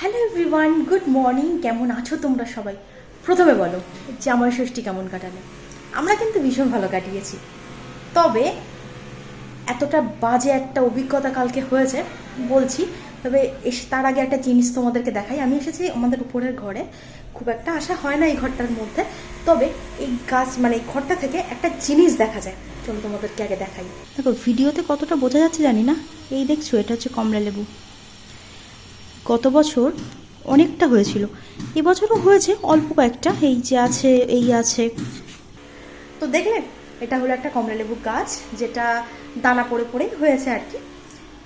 Hello everyone good morning কেমন আছো তোমরা সবাই? প্রথমে বলো জামাই ষষ্ঠী কেমন কাটালে? আমরা কিন্তু ভীষণ ভালো কাটিয়েছি। তবে এতটা বাজে একটা অভিজ্ঞতা কালকে হয়েছে, বলছি, তবে এসে তার আগে একটা জিনিস তোমাদেরকে দেখাই। আমি এসেছি আমাদের উপরের ঘরে, খুব একটা আশা হয় না এই ঘরটার মধ্যে, তবে এই গাছ মানে এই ঘরটা থেকে একটা জিনিস দেখা যায়। চলো তোমাদেরকে আগে দেখাই। দেখো, ভিডিওতে কতটা বোঝা যাচ্ছে জানি না। এই দেখছ, এটা হচ্ছে কমলা লেবু গত বছর অনেকটা হয়েছিল। এবছরও হয়েছে অল্প কয়েকটা, এই যে আছে, এই আছে। তো দেখলেন এটা হলো একটা কমলা লেবু গাছ, যেটা দানা পড়ে পড়েই হয়েছে আর কি।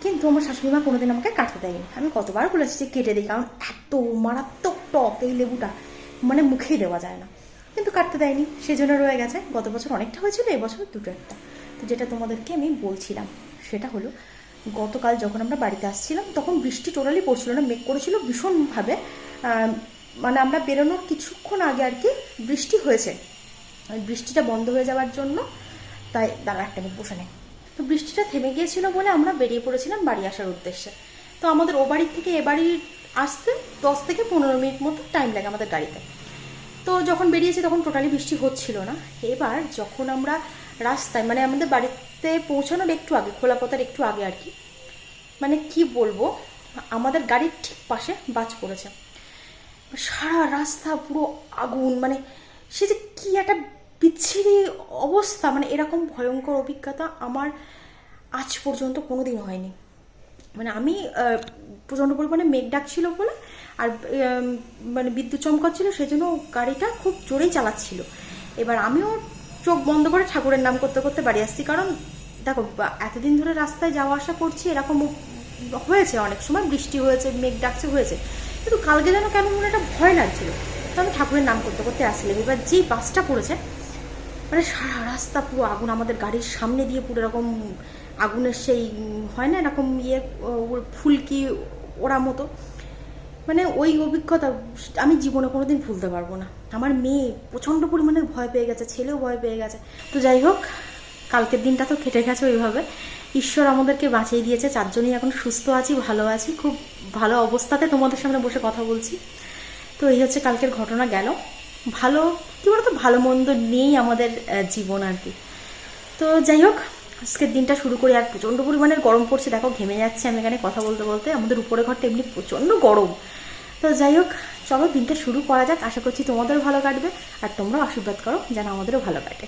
কিন্তু আমার শাশুড়ি মা কোনোদিন আমাকে কাটতে দেয়নি। আমি কতবার বলেছি যে কেটে দিই, কারণ এত মারাত্মক টক এই লেবুটা মানে মুখেই দেওয়া যায় না। কিন্তু কাটতে দেয়নি সেই জন্য রয়ে গেছে। গত বছর অনেকটা হয়েছিল, এবছর দুটো একটা। তো যেটা তোমাদেরকে আমি বলছিলাম, সেটা হলো গতকাল যখন আমরা বাড়িতে আসছিলাম, তখন বৃষ্টি টোটালি পড়ছিল না, মেঘ করেছিল ভীষণভাবে। মানে আমরা বেরোনোর কিছুক্ষণ আগে আর কি বৃষ্টি হয়েছে। বৃষ্টিটা বন্ধ হয়ে যাওয়ার জন্য তাই দাঁড়া একটা মিনিট, বসে নেই তো বৃষ্টিটা থেমে গিয়েছিল বলে আমরা বেরিয়ে পড়েছিলাম বাড়ি আসার উদ্দেশ্যে। তো আমাদের ও বাড়ির থেকে এ বাড়ি আসতে দশ থেকে পনেরো মিনিট মতো টাইম লাগে আমাদের গাড়িতে। তো যখন বেরিয়েছি তখন টোটালি বৃষ্টি হচ্ছিল না। এবার যখন আমরা রাস্তায় মানে আমাদের বাড়িতে পৌঁছানোর একটু আগে খোলা পথার একটু আগে আর কি মানে কি বলব, আমাদের গাড়ির ঠিক পাশে বাজ পড়েছে। সারা রাস্তা পুরো আগুন মানে সে যে কি একটা বিচ্ছিরি অবস্থা মানে এরকম ভয়ঙ্কর অভিজ্ঞতা আমার আজ পর্যন্ত কোনোদিন হয়নি। মানে আমি প্রচণ্ড পরিমাণে মেঘ ডাকছিল বলে, আর মানে বিদ্যুৎ চমকাচ্ছিল সেই জন্য গাড়িটা খুব জোরেই চালাচ্ছিল। এবার আমিও চোখ বন্ধ করে ঠাকুরের নাম করতে করতে বাড়ি আসছি, কারণ দেখো এতদিন ধরে রাস্তায় যাওয়া আসা করছি, এরকম হয়েছে অনেক সময়, বৃষ্টি হয়েছে, মেঘ ডাকছে, হয়েছে। কিন্তু কালকে যেন কেন মনে একটা ভয় লাগছিল। তো আমি ঠাকুরের নাম করতে করতে আসছিলাম এবার যেই বাসটা পড়েছে মানে সারা রাস্তা পুরো আগুন, আমাদের গাড়ির সামনে দিয়ে পুরো এরকম আগুনের সেই হয় না, এরকম ইয়ে ফুলকি ওরা মতো। মানে ওই অভিজ্ঞতা আমি জীবনে কোনোদিন ভুলতে পারব না। আমার মেয়ে প্রচণ্ড পরিমাণে ভয় পেয়ে গেছে, ছেলেও ভয় পেয়ে গেছে। তো যাই হোক, কালকের দিনটা তো কেটে গেছে ওইভাবে। ঈশ্বর আমাদেরকে বাঁচিয়ে দিয়েছে, চারজনই এখন সুস্থ আছি, ভালো আছি। খুব ভালো অবস্থাতে তোমাদের সামনে বসে কথা বলছি। তো এই হচ্ছে কালকের ঘটনা গেল। ভালো, কী বলতো, ভালো মন্দ নেই আমাদের জীবন আর কি। তো যাই হোক আজকের দিনটা শুরু করি। আর প্রচণ্ড পরিমাণের গরম পড়ছে। দেখো, ঘেমে যাচ্ছে আমি এখানে কথা বলতে বলতে। আমাদের উপরে ঘরটা এমনি প্রচণ্ড গরম। তো যাই হোক, চলো দিনটা শুরু করা যাক। আশা করছি তোমাদের ভালো কাটবে। আর তোমরা আশীর্বাদ করো, যেন আমাদেরও ভালো কাটে।